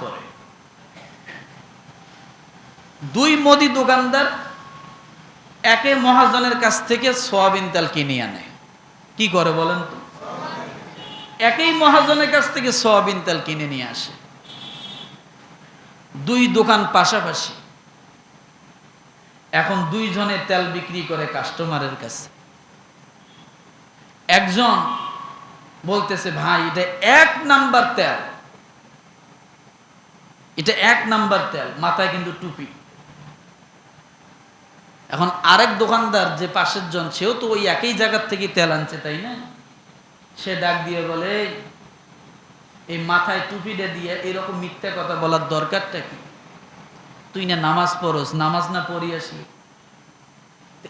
পড়ে দুই মোদি দোকানদার একে মহাজনের কাছ থেকে সোয়াবিন তেল কিনে আনে। কি করে বলেন তো? একই মহাজনের কাছ থেকে সোয়াবিন তেল কিনে নিয়ে আসে। দুই দোকান পাশাপাশি। এখন দুইজনে তেল বিক্রি করে কাস্টমারের কাছে। একজন বলতেছে, ভাই, এটা এক নাম্বার তেল। এটা এক নাম্বার তেল, মাথায় কিন্তু টুপি। এখন আরেক দোকানদার যে পাশের জন, সেও তো ওই একই জায়গার থেকে তেল আনছে, তাই না? সে ডাক দিয়ে বলে, এই মাথায় টুপিটা দিয়ে এরকম মিথ্যা কথা বলার দরকারটা কি? তুই না নামাজ পড়স, নামাজ না পড়ি আসি?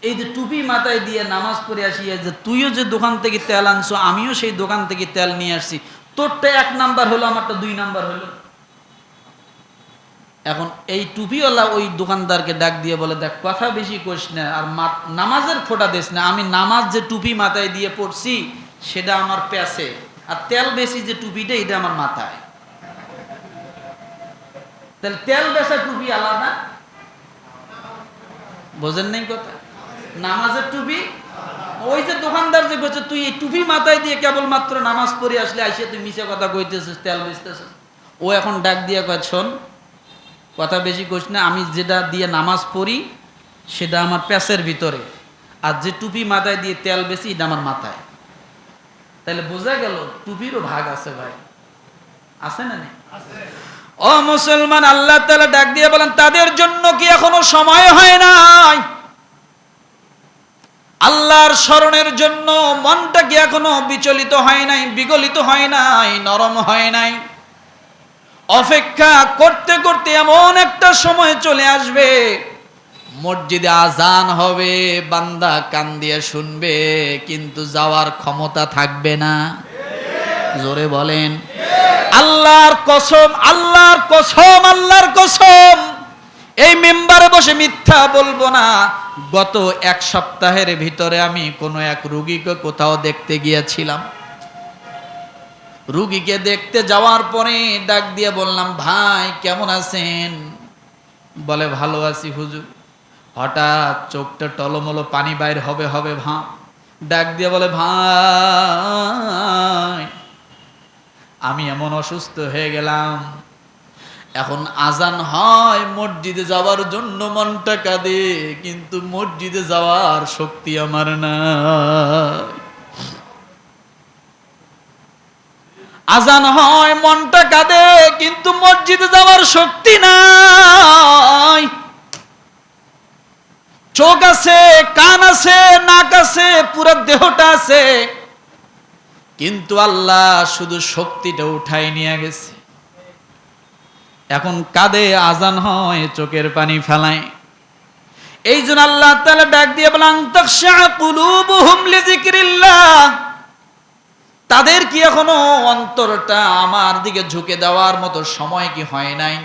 এই যে টুপি মাথায় দিয়ে নামাজ পড়ে আসি যে তুইও যে দোকান থেকে তেল আনছো, আমিও সেই দোকান থেকে তেল নিয়ে আসছি, তোরটা এক নাম্বার হলো, আমারটা দুই নাম্বার হলো। এখন এই টুপিওয়ালা ওই দোকানদারকে ডাক দিয়ে বলে, দেখ, কথা বেশি করিস না, আর নামাজের ফোটা দিস না। আমি নামাজ যে টুপি মাথায় দিয়ে পড়ছি, সেটা আমার প্যাসে আর তেল বেশি যে টুপিটা, এটা আমার মাথায়। তাহলে তেল বেচা টুপি আলাদা? বোঝেন নাই কথা? নামাজের টুপি? ওই যে দোকানদার যে বলছে, তুই এই টুপি মাথায় দিয়ে কেবলমাত্র নামাজ পড়ে আসলে আইসে তুই মিশে কথা কইতেছিস, তেল বেচতেছিস। ও এখন ডাক দিয়ে কয়, শোন কথা বেশি করিস না আমি যেটা দিয়ে নামাজ পড়ি সেটা আমার প্যাসের ভিতরে। আর যে টুপি মাথায় দিয়ে তেল বেশি এটা আমার মাথায়। তাহলে বোঝা গেল টুপিরও ভাগ আছে ভাই। আছে না ও মুসলমান আল্লাহ তাআলা ডাক দিয়ে বলেন তাদের জন্য কি এখনও সময় হয় নাই? আল্লাহর স্মরণের জন্য মনটা কি এখনও বিচলিত হয় নাই বিগলিত হয় নাই নরম হয় নাই? অপেক্ষা করতে করতে এমন একটা সময় চলে আসবে। মসজিদে আজান হবে, বান্দা কান দিয়ে শুনবে, কিন্তু যাওয়ার ক্ষমতা থাকবে না। জোরে বলেন। আল্লাহর কসম আল্লাহর কসম আল্লাহর কসম। এই মেম্বারে বসে মিথ্যা বলব না। গত এক সপ্তাহের ভিতরে আমি কোনো এক রুগীকে কোথাও দেখতে গিয়েছিলাম। রুগীকে দেখতে যাওয়ার পরে ডাক দিয়ে বললাম, ভাই, কেমন আছেন? বলে, ভালো আছি হুজুর। হঠাৎ চোখটা টলমলো, পানি বাইর হবে হবে ভাব ডাক দিয়ে বলে, ভাই, আমি এমন অসুস্থ হয়ে গেলাম। এখন আজান হয়, মসজিদে যাওয়ার জন্য মনটা কাঁদে কিন্তু মসজিদে যাওয়ার শক্তি আমার না আজান হয়, মনটা কাঁদে, কিন্তু মসজিদে যাওয়ার শক্তি নাই। চোখ আছে, কান আছে, নাক আছে, পুরো দেহটা আছে। কিন্তু আল্লাহ শুধু শক্তিটা উঠাই নিয়ে গেছে। এখন কাঁদে, আজান হয়, চোখের পানি ফেলায়। এই জন্য আল্লাহ তাআলা ডাক দিয়ে বলেন তাখশা কুলুবুহুম লিযিকরিল্লাহ। তাদের কি এখনও অন্তরটা আমার দিকে ঝুঁকে দেওয়ার মতো সময় কি হয় নাই?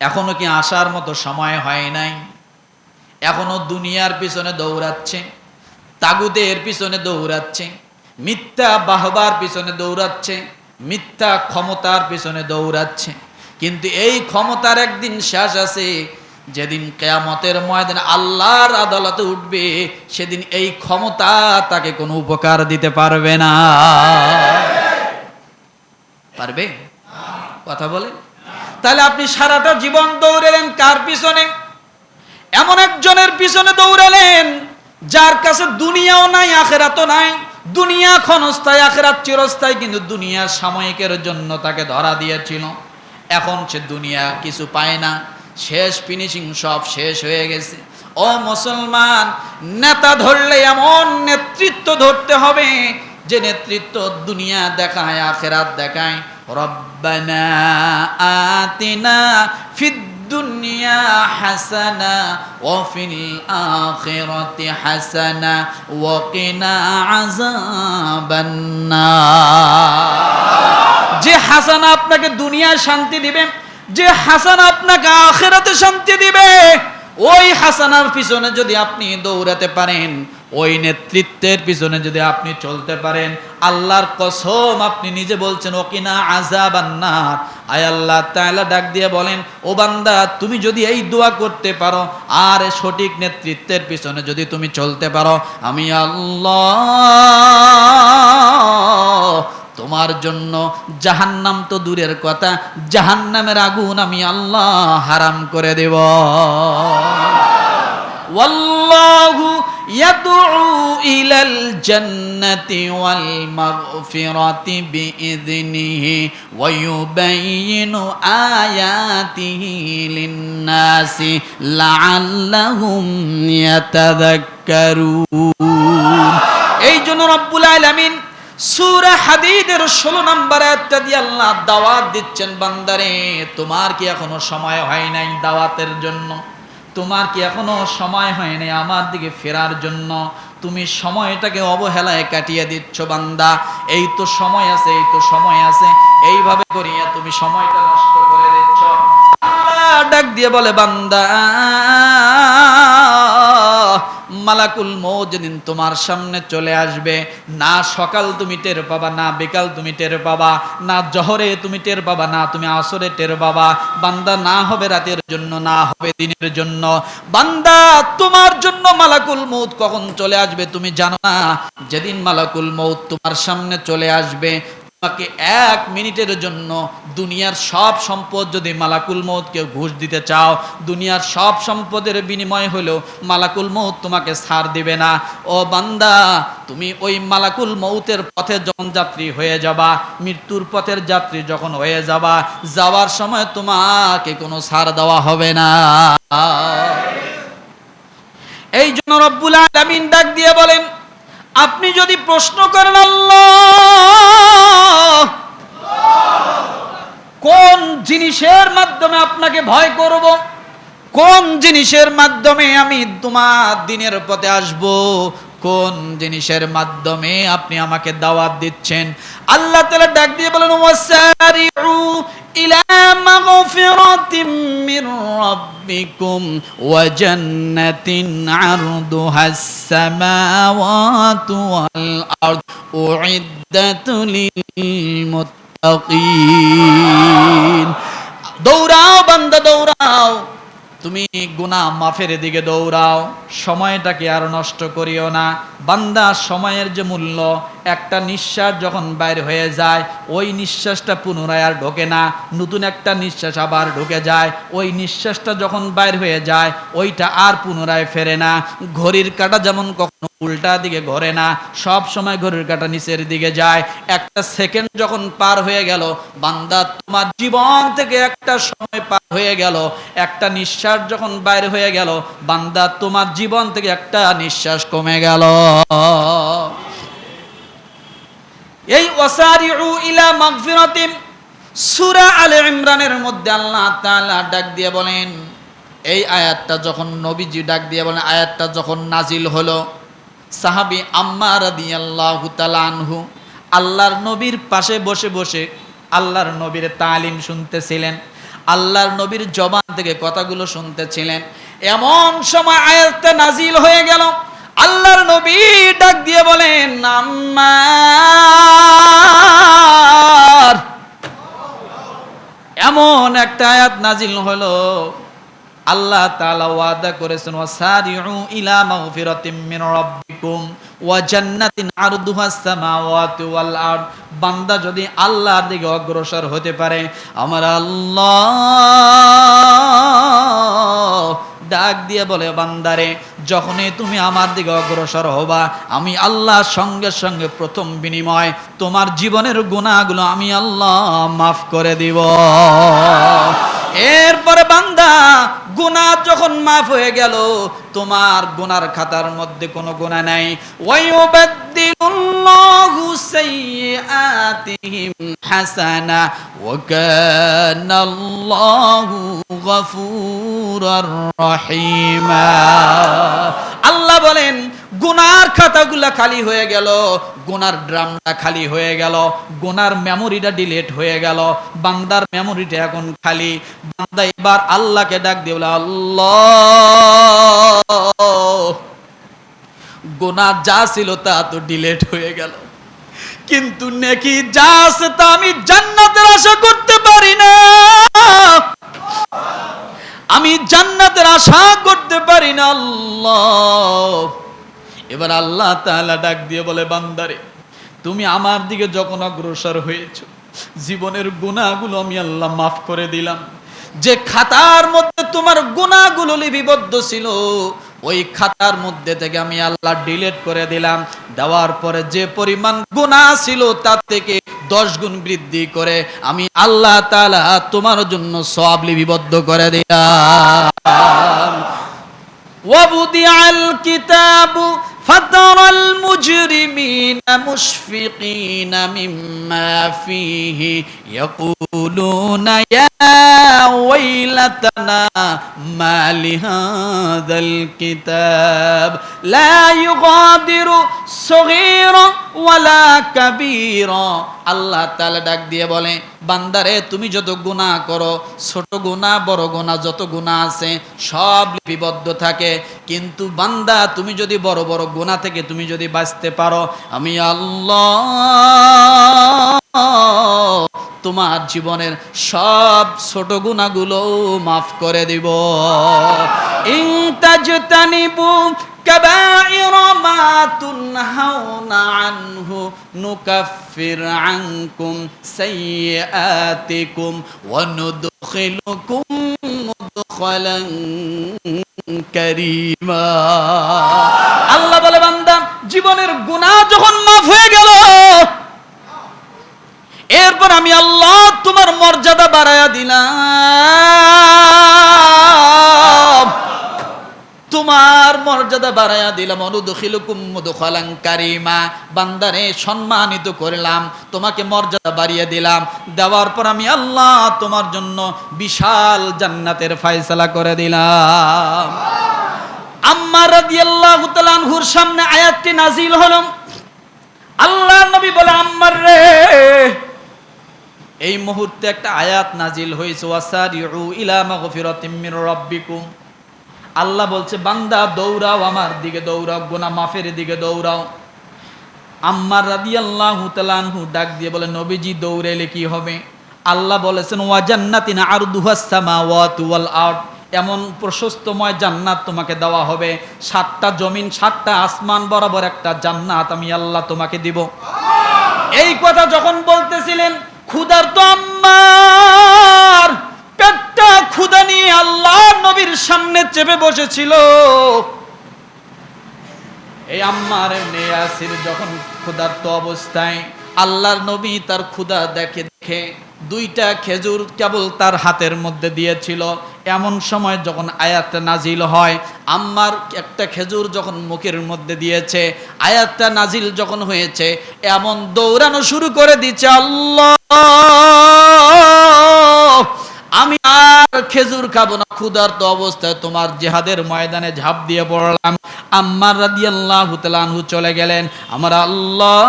এখনও কি আসার মতো সময় হয় নাই? এখনও দুনিয়ার পিছনে দৌড়াচ্ছে তাগুদের পিছনে দৌড়াচ্ছে, মিথ্যা বাহবার পিছনে দৌড়াচ্ছে, মিথ্যা ক্ষমতার পিছনে দৌড়াচ্ছে। কিন্তু এই ক্ষমতার একদিন শেষ আছে যেদিন কেয়ামতের ময়দানে আল্লাহর আদালতে উঠবে, সেদিন এই ক্ষমতা তাকে কোনো উপকার দিতে পারবে না। পারবে? কথা বলে তাহলে আপনি সারাটা জীবন দৌড়েলেন কার পিছনে? এমন একজনের পিছনে দৌড়ালেন, যার কাছে দুনিয়াও নাই, আখেরাতও নাই। দুনিয়া ক্ষণস্থায়, আখেরাত চিরস্থায়, কিন্তু দুনিয়া সাময়িকের জন্য তাকে ধরা দিয়েছিল। এখন সে দুনিয়া কিছু পায় না। শেষ ফিনিশিং সব শেষ হয়ে গেছে। ও মুসলমান, নেতা ধরলে এমন নেতৃত্ব ধরতে হবে যে নেতৃত্ব দুনিয়া দেখায়, আখেরাত দেখায়। রব্বানা আতিনা ফিদ দুনিয়া হাসানা, ও ফিল আখিরাতি হাসানা ওয়া কিনা আযাবান নার যে হাসানা আপনাকে দুনিয়ার শান্তি দিবেন যে হাসানা আপনাকে আখেরাতে শান্তি দিবে, ওই হাসানার পিছনে যদি আপনি দৌড়াতে পারেন, ওই নেতৃত্বের পিছনে যদি আপনি চলতে পারেন, আল্লাহর কসম আপনি নিজে বলছেন, ওকিনা আজাবান্নার আয় আল্লাহ, তাআলা ডাক দিয়ে বলেন, ও বান্দা, তুমি যদি এই দোয়া করতে পারো, আর সঠিক নেতৃত্বের পিছনে যদি তুমি চলতে পারো, আমি আল্লাহ তোমার জন্য জাহান্নাম তো দূরের কথা, জাহান্নামের আগুন আমি আল্লাহ হারাম করে দেব। ওয়াল্লাহু ইয়াদউ ইলাল জান্নাতি ওয়াল মাগফিরাতি বিইذنিহি ওয়া ইউবাইয়িনু আয়াতিহি লিন-নাসি লাআল্লাহুম ইয়াতাযাক্কারুন। এই জন্য রব্বুল আলামিন সূরা হাদিদের 16 নম্বর আয়াতটা দিয়ে আল্লাহ দাওয়াত দিচ্ছেন, বান্দারে, তোমার কি এখনও সময় হয় নাই দাওয়াতের জন্য? তোমার কি এখনও সময় হয় নাই আমার দিকে ফেরার জন্য? তুমি সময়টাকে অবহেলায় কাটিয়ে দিচ্ছ, বান্দা। এই তো সময় আছে, এই তো সময় আছে। এইভাবে করিয়া তুমি সময়টা নষ্ট করে দিচ্ছ। ডাক দিয়ে বলে, বান্দা মালাকুল মৌ যেদিন তোমার সামনে চলে আসবে, না সকাল তুমি টের পাবা, না বিকাল তুমি টের পাবা, না জহরে তুমি টের পাবা, না তুমি আসরে টের পাবা, বান্দা না হবে রাতের জন্য, না হবে দিনের জন্য। বান্দা, তোমার জন্য মালাকুল মৌত কখন চলে আসবে তুমি জানো না? যেদিন মালাকুল মৌত তোমার সামনে চলে আসবে তোমাকে এক মিনিটের জন্য দুনিয়ার সব সম্পদ যদি মালাকুল মৌতকে ঘুষ দিতে চাও, দুনিয়ার সব সম্পদের বিনিময় হলেও মালাকুল মৌত তোমাকে ছাড় দিবে না। ও বান্দা, তুমি ওই মালাকুল মৌতের পথে যখন যাত্রী হয়ে যাবা, মৃত্যুর পথের যাত্রী যখন হয়ে যাবা, যাওয়ার সময় তোমাকে কোনো ছাড় দেওয়া হবে না। এই জন্য রব্বুল আলামিন ডাক দিয়ে বলেন আপনি যদি প্রশ্ন করেন, আল্লাহ! কোন জিনিসের মাধ্যমে আপনাকে ভয় করব? কোন জিনিসের মাধ্যমে আমি তোমার দিনের পথে আসব? কোন জিনিসের মাধ্যমে আপনি আমাকে দাওয়াত দিচ্ছেন? আল্লাহ তাআলা ডাক দিয়ে বলেন দৌড়াও বান্দা, দৌড়াও। তুমি গুনা মাফের দিকে দৌড়াও সময়টাকে আর নষ্ট করিও না। বান্দা সময়ের যে মূল্য একটা নিঃশ্বাস যখন বাইর হয়ে যায়, ওই নিঃশ্বাসটা পুনরায় আর ঢোকে না। নতুন একটা নিঃশ্বাস আবার ঢুকে যায়। ওই নিঃশ্বাসটা যখন বাইর হয়ে যায়, ওইটা আর পুনরায় ফেরে না। ঘড়ির কাটা যেমন কখনো উল্টা দিকে ঘরে না, সব সময় ঘড়ির কাটা নিচের দিকে যায়। একটা সেকেন্ড যখন পার হয়ে গেল, বান্দা, তোমার জীবন থেকে একটা সময় পার হয়ে গেল। একটা নিঃশ্বাস যখন বাইরে হয়ে গেল, বান্দা, তোমার জীবন থেকে একটা নিঃশ্বাস কমে গেল। এই ওয়াসারিউ ইলা মাগফিরাতিন সূরা আলে ইমরানের মধ্যে আল্লাহ তাআলা ডাক দিয়ে বলেন, এই আয়াতটা যখন নবীজি ডাক দিয়ে বলেন, আয়াতটা যখন নাজিল হলো, সাহাবী আম্মার রাদিয়াল্লাহু তাআলা আনহু আল্লাহর নবীর পাশে বসে বসে আল্লাহর নবীর তালিম শুনতেছিলেন, আল্লাহর নবীর জবান থেকে কথাগুলো শুনতেছিলেন। এমন সময় আয়াতটা নাজিল হয়ে গেল আল্লাহর নবী ডাক দিয়ে বলেন আম্মার এমন একটা আয়াত নাজিল হলো। আল্লাহ তাআলা ওয়াদা করেছেন, ওয়াসারিউ ইলা মাগফিরাতিম মিন রাব্বিকুম ওয়া জান্নাতিন আরদুহাস সামাওয়াতু ওয়াল আরদ। বান্দা যদি আল্লাহর দিকে অগ্রসর হতে পারে, আমার আল্লাহ ডাক দিয়ে বলে, বান্দারে, যখনই তুমি আমার দিকে অগ্রসর হবা, আমি আল্লাহ সঙ্গে সঙ্গে প্রথম বিনিময় তোমার জীবনের গুণাগুলো আমি আল্লাহ মাফ করে দিব। এরপরে বান্দা গুনা যখন মাফ হয়ে গেল, তোমার গুনার খাতার মধ্যে কোনো গুনা নাই। ওয়ায়ুবাদ্দিলুল্লাহু সাইয়্যাতিহিম হাসানা, ওয়া কানাল্লাহু গফুরার রহিমা। আল্লাহ বলেন গুনার খাতাগুলা খালি হয়ে গেল, গুনার ড্রামটা খালি হয়ে গেল, গুনার মেমোরিটা ডিলিট হয়ে গেল, বান্দার মেমোরিটা এখন খালি। বান্দা এবার আল্লাহকে ডাক দিয়ে বলে, আল্লাহ, গোনা যা ছিল তা তো ডিলেট হয়ে গেল। কিন্তু নেকি যা আছে তা আমি জান্নাতের আশা করতে পারি না। আমি জান্নাতের আশা করতে পারি না, আল্লাহ। এবার আল্লাহ তাহলে ডাক দিয়ে বলে, বান্দারে, তুমি আমার দিকে যখন অগ্রসর হয়েছ, জীবনের গুণাগুলো আমি আল্লাহ মাফ করে দিলাম। যে খাতার মধ্যে তোমার গুণাগুলো লিপিবদ্ধ ছিল, ওই খাতার মধ্যে থেকে আমি আল্লাহ ডিলেট করে দিলাম। দেওয়ার পরে যে পরিমাণ গুণা ছিল, তার থেকে দশ গুণ বৃদ্ধি করে আমি আল্লাহ তালা তোমার জন্য সব লিপিবদ্ধ করে দিলাম। فترى المجرمين مشفقين مما فيه يقولون يا ويلتنا ما لهذا الكتاب لا يغادر صغيرا ولا كبيرا আল্লাহ তাআলা ডাক দিয়ে বলে বান্দারে তুমি যত গুনাহ করো ছোট গুনাহ বড় গুনাহ যত গুনাহ আছে সব লিপিবদ্ধ থাকে কিন্তু বান্দা তুমি যদি বড় বড় গুনাহ থেকে তুমি যদি বাঁচতে পারো আমি আল্লাহ তোমার জীবনের সব ছোট গুণাগুলো মাফ করে দিব ইনতাজতানিবু كبائر ما تنهون عنه نكفر عنكم سيئاتكم وندخلكم مدخلا كريما আল্লাহ বলে বান্দা জীবনের গুনাহ যখন মাফ হয়ে গেল এরপর আমি আল্লাহ তোমার মর্যাদা বাড়ায়া দিলাম। তোমার মর্যাদা বাড়ায়া দিলাম। অনুদখিলুকুম মুদখালান কারিমা। বান্দারে সম্মানিত করলাম, তোমাকে মর্যাদা বাড়িয়ে দিলাম। দেওয়ার পর আমি আল্লাহ তোমার জন্য বিশাল জান্নাতের ফয়সালা করে দিলাম। আম্মা রাদিয়াল্লাহু তাআলা সামনে আয়াতটি নাজিল হলো। আল্লাহ নবী বলে, আম্মার রে এই মুহূর্তে একটা আয়াত নাজিল হয়েছে আল্লাহ বলছে, বান্দা, দৌড়াও আমার দিকে, দৌড়াও গোনা মাফের দিকে দৌড়াও। আম্মার রাদিয়াল্লাহু তাআলা আনহু ডাক দিয়ে বলে, নবীজি দৌড়েলে কি হবে? আল্লাহ বলেছেন, ওয়া জান্নাতিন আরদুহাস সামাওয়াতু ওয়াল আরদ। এমন প্রশস্তময় জান্নাত তোমাকে দেওয়া হবে। সাতটা জমিন, সাতটা আসমান বরাবর একটা জান্নাত আমি আল্লাহ তোমাকে দিব। এই কথা যখন বলতেছিলেন ক্ষুধার তো আম্মার। পেটটা ক্ষুধা নিয়ে আল্লাহ নবীর সামনে চেপে বসেছিল। এই আম্মার নেয়াসির যখন ক্ষুধার্ত অবস্থায়। আল্লাহর নবী তার ক্ষুধা দেখে দুইটা খেজুর কেবল তার হাতের মধ্যে দিয়েছিল। এমন সময় যখন আয়াতটা নাজিল হয়, আম্মার একটা খেজুর যখন মুখের মধ্যে দিয়েছে, আয়াতটা নাজিল যখন হয়েছে, এমন দৌড়ানো শুরু করে দিচ্ছে আল্লাহ! আমি আর খেজুর খাব না। ক্ষুধার্ত অবস্থায় তোমার জেহাদের ময়দানে ঝাঁপ দিয়ে পড়লাম। আম্মার রাদিয়াল্লাহু তাআলা আনহু চলে গেলেন। আমার আল্লাহ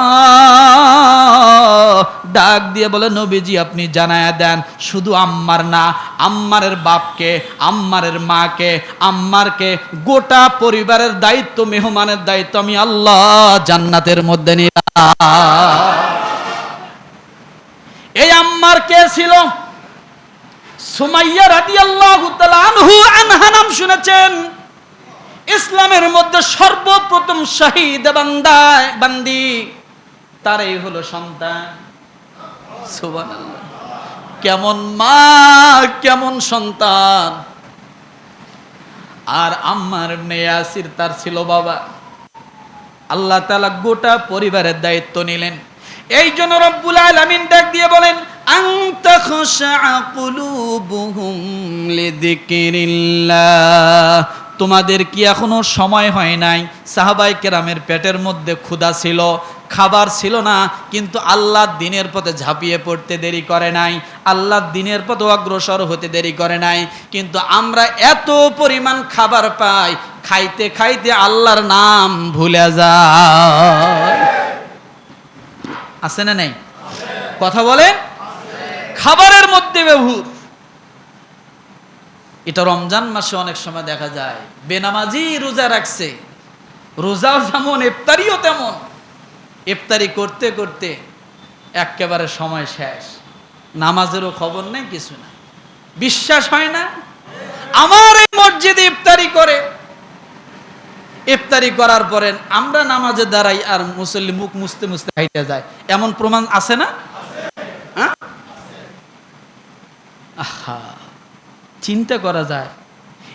ডাক দিয়ে বলে, নবীজি আপনি জানায়া দেন, শুধু আম্মার না, আম্মারের বাপকে, আম্মারের মাকে, আম্মারকে গোটা পরিবারের দায়িত্ব, মেহমানের দায়িত্ব আমি আল্লাহ জান্নাতের মধ্যে নিলাম। এই আম্মার কে ছিল? সুমাইয়া রাদিয়াল্লাহু তাআলা আনহু আনহা নাম শুনেছেন। ইসলামের মধ্যে সর্বপ্রথম শহীদ বান্দায়, বান্দি তারই হলো সন্তান। সুবহানাল্লাহ। কেমন মা, কেমন সন্তান। আর আম্মার ইয়াসির তার ছিল বাবা। আল্লাহ তাআলা গোটা পরিবারের দায়িত্ব নিলেন। এই জন্য রব্বুল আলামিন ডাক দিয়ে বলেন লিযিকরিল্লাহ। তোমাদের কি এখনও সময় হয় নাই? সাহাবাই কেরামের পেটের মধ্যে ক্ষুধা ছিল, খাবার ছিল না, কিন্তু আল্লাহ দিনের পথে ঝাঁপিয়ে পড়তে দেরি করে নাই। আল্লাহ দিনের পথে অগ্রসর হতে দেরি করে নাই। কিন্তু আমরা এত পরিমাণ খাবার পাই, খাইতে খাইতে আল্লাহর নাম ভুলে যায় আছে না নাই? কথা বলেন? খাবারের মধ্যে ব্যবহুর এটা রমজান মাসে অনেক সময় দেখা যায়, বেনামাজি রোজা রাখছে। রোজাও যেমন, ইফতারিও তেমন। ইফতারি করতে করতে একেবারে সময় শেষ। নামাজেরও খবর নেই, কিছু না বিশ্বাস হয় না? আমার এই মসজিদে ইফতারি করে। ইফতারি করার পরে আমরা নামাজে দাঁড়াই আর মুসল্লি মুখ মুছতে মুছতে হাইটে যায়। এমন প্রমাণ আছে না? হ্যাঁ? আহা, চিন্তা করা যায়।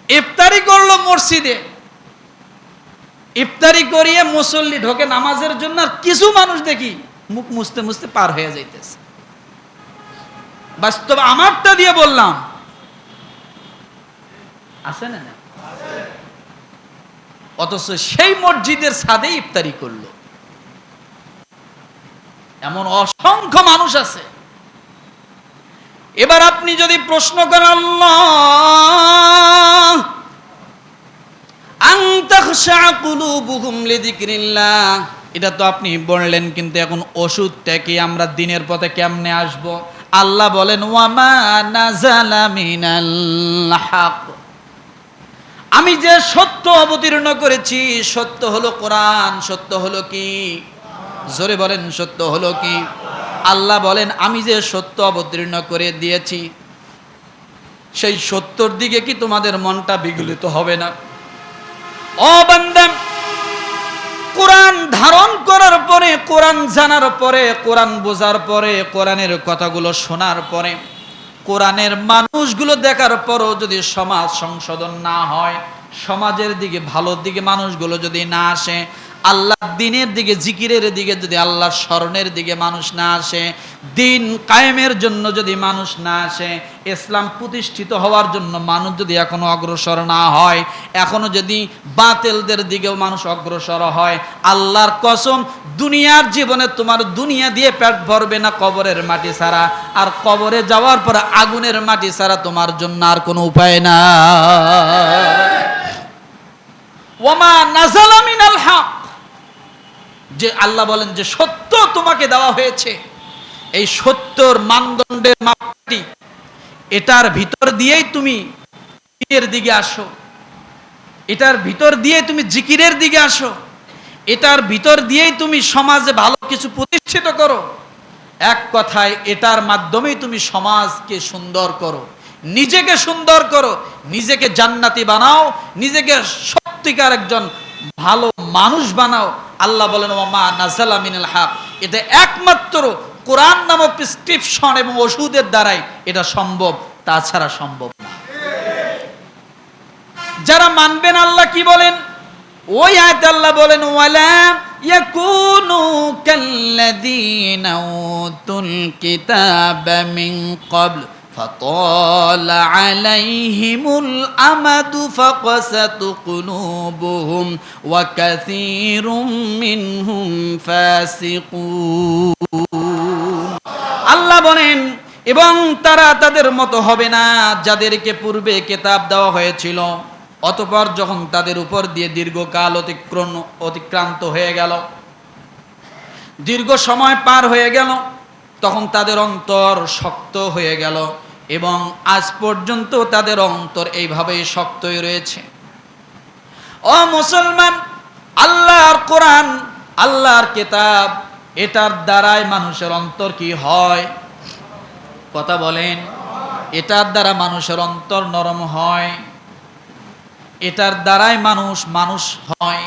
ইফতারি করল মসজিদে। ইফতারি করিয়ে মুসল্লি ঢোকে নামাজের জন্য আর কিছু মানুষ দেখি মুখ মুছতে মুছতে পার হয়ে যাইতেছে। বাস্তব আমারটা দিয়ে বললাম। আছে না না? অথচ সেই মসজিদের ছাদে ইফতারি করল। এমন অসংখ্য মানুষ আছে। এবার আপনি যদি প্রশ্ন করেন এটা তো আপনি বললেন, কিন্তু এখন ওষুধটা কি আমরা দিনের পথে কেমনে আসব? আল্লাহ বলেন ওয়ামা নাজালা মিনাল হক। আমি যে সত্য অবতীর্ণ করেছি, সত্য হলো কোরআন, সত্য হলো কি? জোরে বলেন, সত্য হলো কি? আল্লাহ বলেন, আমি যে সত্য অবতীর্ণ করে দিয়েছি, সেই সত্যর দিকে কি তোমাদের মনটা বিগলিত হবে না? ও বান্দাম কোরআন ধারণ করার পরে, কোরআন জানার পরে, কোরআন বোঝার পরে, কোরআনের কথাগুলো শোনার পরে কোরআনের মানুষগুলো দেখার পরও যদি সমাজ সংশোধন না হয়, সমাজের দিকে ভালোর দিকে মানুষগুলো যদি না আসে আল্লাহ দিনের দিকে, জিকিরের দিকে যদি আল্লাহ স্মরণের দিকে মানুষ না আসে, দিন কায়েমের জন্য যদি মানুষ না আসে, ইসলাম প্রতিষ্ঠিত হওয়ার জন্য মানুষ যদি এখনও অগ্রসর না হয়, এখনও যদি বাতেলদের দিকেও মানুষ অগ্রসর হয়, আল্লাহর কসম, দুনিয়ার জীবনে তোমার দুনিয়া দিয়ে পেট ভরবে না কবরের মাটি ছাড়া। আর কবরে যাওয়ার পর আগুনের মাটি ছাড়া তোমার জন্য আর কোনো উপায় না ওমা নাজালা মিনাল হক। যে আল্লাহ বলেন যে সত্য তোমাকে দেওয়া হয়েছে, এই সত্যর মানদণ্ডের মাপটি এটার ভিতর দিয়েই তুমি জিকিরের দিকে আসো। এটার ভিতর দিয়ে তুমি জিকিরের দিকে আসো। এটার ভিতর দিয়েই তুমি সমাজে ভালো কিছু প্রতিষ্ঠিত করো। এক কথায়, এটার মাধ্যমেই তুমি সমাজকে সুন্দর করো। নিজেকে সুন্দর করো, নিজেকে জান্নাতি বানাও, নিজেকে সত্যিকার একজন ভালো মানুষ বানাও। আল্লাহ বলেন ওমা নাজালা মিনাল হক। এটা একমাত্র কোরআন নামক প্রেসক্রিপশন এবং ওষুধের দ্বারাই এটা সম্ভব, তাছাড়া সম্ভব না। যারা মানবেন, আল্লাহ কি বলেন? ওই আয়াত আল্লাহ বলেন, ওয়ালা ইয়াকুনু কাল্লাযীনা উতুল কিতাবা মিন ক্বাবল। فطال عليهم الأمد فقست قلوبهم وكثير منهم فاسقون আল্লাহ বলেন এবং তারা তাদের মতো হবে না যাদেরকে পূর্বে কেতাব দেওয়া হয়েছিল অতপর যখন তাদের উপর দিয়ে দীর্ঘকাল অতিক্রম অতিক্রান্ত হয়ে গেল দীর্ঘ সময় পার হয়ে গেল তখন তাদের অন্তর শক্ত হয়ে গেল এবং আজ পর্যন্ত তাদের অন্তর এইভাবেই শক্তই রয়েছে। ও মুসলমান, আল্লাহর কোরআন, আল্লাহর কেতাব, এটার দ্বারাই মানুষের অন্তর কি হয়? কথা বলেন, এটার দ্বারা মানুষের অন্তর নরম হয়, এটার দ্বারাই মানুষ মানুষ হয়।